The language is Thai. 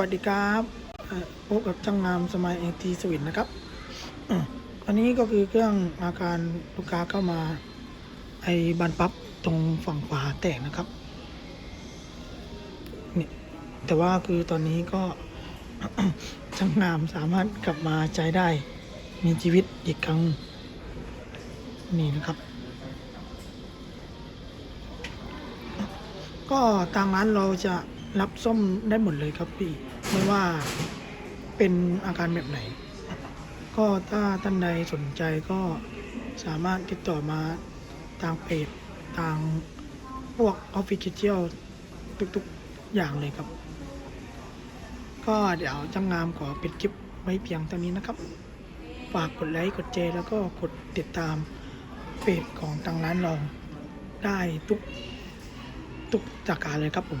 วัสดีครับพบกับช่างงามสมัยเอทีสวินนะครับอันนี้ก็คือเครื่องอาการลูกค้าเข้ามา ไอ้บานปั๊บตรงฝั่งขวาแตกนะครับนี่แต่ว่าคือตอนนี้ก็ช่างงามสามารถกลับมาใช้ได้ มีชีวิตอีกครั้งนี่นะครับ ก็ทางร้านเราจะ รับส้มได้หมดเลยครับพี่ ไม่ว่าเป็นอาการแบบไหน ก็ถ้าท่านใดสนใจก็สามารถติดต่อมาทางเพจทางพวกออฟฟิเชียลทุกๆอย่างเลยครับ ก็เดี๋ยวจำงามขอปิดคลิปไว้เพียงเท่านี้นะครับ ฝากกดไลค์ กดแชร์แล้วก็กดติดตามเพจของทางร้านเราได้ทุกทุกสาขาเลยครับผม